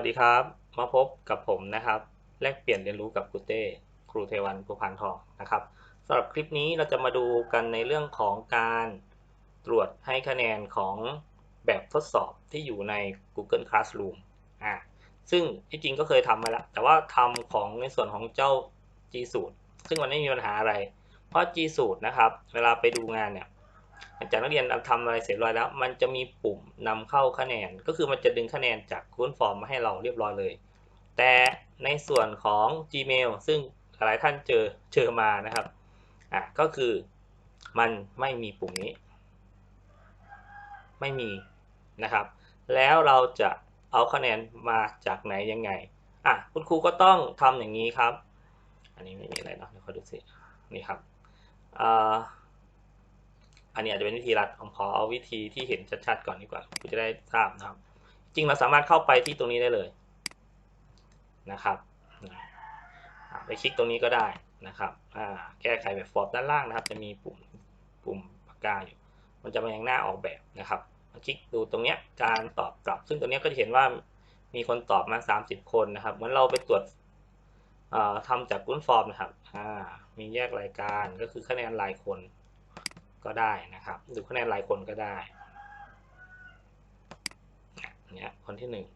วัสดีครับ มาพบกับผมนะครับ แลกเปลี่ยนเรียนรู้กับครูเต้ ครูเทวันภูพานทองนะครับสำหรับคลิปนี้เราจะมาดูกันในเรื่องของการตรวจให้คะแนนของแบบทดสอบที่อยู่ใน Google Classroom อ่าซึ่งที่จริงก็เคยทำมาแล้ว แต่ว่าทำของในส่วนของเจ้า G Suite ซึ่งมันไม่มีปัญหาอะไร เพราะ G Suite นะครับ เวลาไปดูงานเนี่ย หลังจากนักเรียนทำอะไรเสร็จเรียบร้อยแล้ว มันจะมีปุ่มนำเข้าคะแนน ก็คือมันจะดึงคะแนนจาก Google Form มาให้เราเรียบร้อยเลย แต่ในส่วนของ Gmail ซึ่งหลายท่านเจอเจอมานะครับอะก็คือมันไม่มีปุ่มนี้ ไม่มีนะครับ แล้วเราจะเอาคะแนนมาจากไหนยังไงอะคุณครูก็ต้องทำอย่างนี้ครับ อันนี้ไม่มีอะไรเนาะเดี๋ยวขอดูสินี่ครับอ่า อันนี้อาจจะเป็นวิธีรัดผมขอเอาวิธีที่เห็นชัดๆก่อนดีกว่าคุณจะได้ทราบนะครับ จริงเราสามารถเข้าไปที่ตรงนี้ได้เลยนะครับไปคลิกตรงนี้ก็ได้นะครับแก้ไขแบบฟอร์มด้านล่างนะครับ จะมีปุ่มปุ่มปากกาอยู่ มันจะมายังหน้าออกแบบนะครับคลิกดูตรงนี้การตอบกลับ ซึ่งตรงนี้ก็จะเห็นว่ามีคนตอบมา 30 คนนะครับ เหมือนเราไปตรวจอ่าทำจากกุ้นฟอร์มนะครับมีแยกรายการก็คือคะแนนรายคน ก็ได้นะครับ ดูคะแนนรายคนก็ได้เนี่ยคนที่หนึ่ง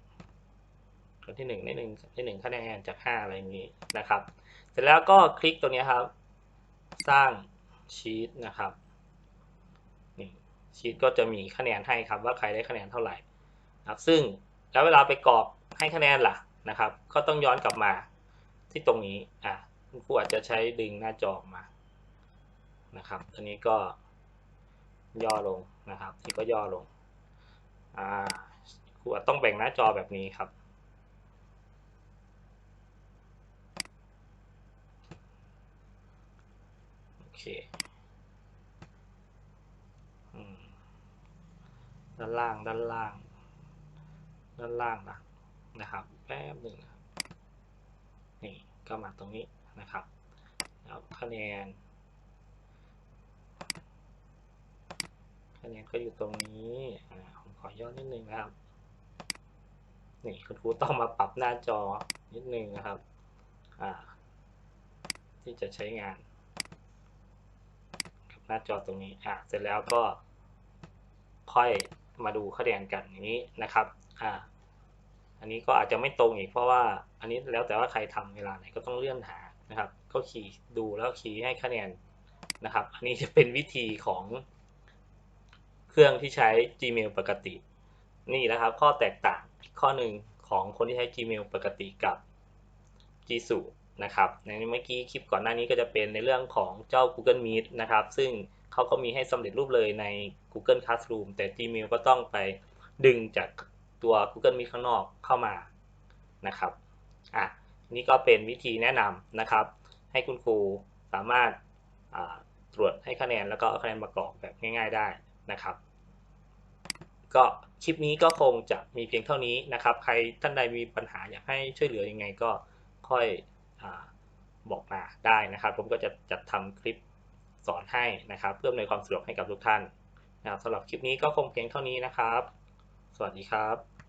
คนที่หนึ่งได้หนึ่งได้หนึ่งคะแนนจากห้าอะไรนี้นะครับ เสร็จแล้วก็คลิกตรงนี้ครับ สร้างชีตนะครับนี่ชีตก็จะมีคะแนนให้ครับว่าใครได้คะแนนเท่าไหร่ครับ ซึ่งแล้วเวลาไปกรอกให้คะแนนล่ะนะครับ ก็ต้องย้อนกลับมาที่ตรงนี้อะคุณครูอาจจะใช้ดึงหน้าจอมานะครับ อันนี้ก็ ย่อลงนะครับนี่ก็ย่อลงอ่าครูต้องแบ่งหน้าจอแบบนี้ครับ โอเคด้านล่างด้านล่าง ด้านล่างนะนะครับแป๊บหนึ่งนี่ก็มาตรงนี้นะครับแล้วคะแนน คะแนนก็อยู่ตรงนี้ผมขอย้อนนิดนึงนะครับ นี่คุณครูต้องมาปรับหน้าจอนิดนึงนะครับ ที่จะใช้งานหน้าจอตรงนี้อะเสร็จแล้วก็ค่อยมาดูคะแนนกันอย่างนี้นะครับอ่าอันนี้ก็อาจจะไม่ตรงอีกเพราะว่าอันนี้แล้วแต่ว่าใครทำเวลาไหนก็ต้องเลื่อนหานะครับ ก็คีย์ดูแล้วคีย์ให้คะแนนนะครับ อันนี้จะเป็นวิธีของ เครื่องที่ใช้ Gmail ปกติ นี่นะครับ ข้อแตกต่างข้อหนึ่งของคนที่ใช้ Gmail ปกติกับ G Suite นะครับในเมื่อกี้คลิปก่อนหน้านี้ก็จะเป็นในเรื่องของเจ้า Google Meet นะครับ ซึ่งเขาก็มีให้สำเร็จรูปเลยใน Google Classroom แต่ Gmail ก็ต้องไปดึงจากตัว Google Meet ข้างนอกเข้ามานะครับอะนี่ก็เป็นวิธีแนะนำนะครับ ให้คุณครูสามารถตรวจให้คะแนนแล้วก็เอาคะแนนมากรอกแบบง่าย ๆ ได้ นะครับ ก็คลิปนี้ก็คงจะมีเพียงเท่านี้นะครับ ใครท่านใดมีปัญหาอยากให้ช่วยเหลือยังไงก็ค่อยอบอกมาได้นะครับ ผมก็จะจัดทำคลิปสอนให้นะครับ เพื่ออำนวยความสะดวกให้กับทุกท่านนะครับสำหรับคลิปนี้ก็คงเพียงเท่านี้นะครับ สวัสดีครับ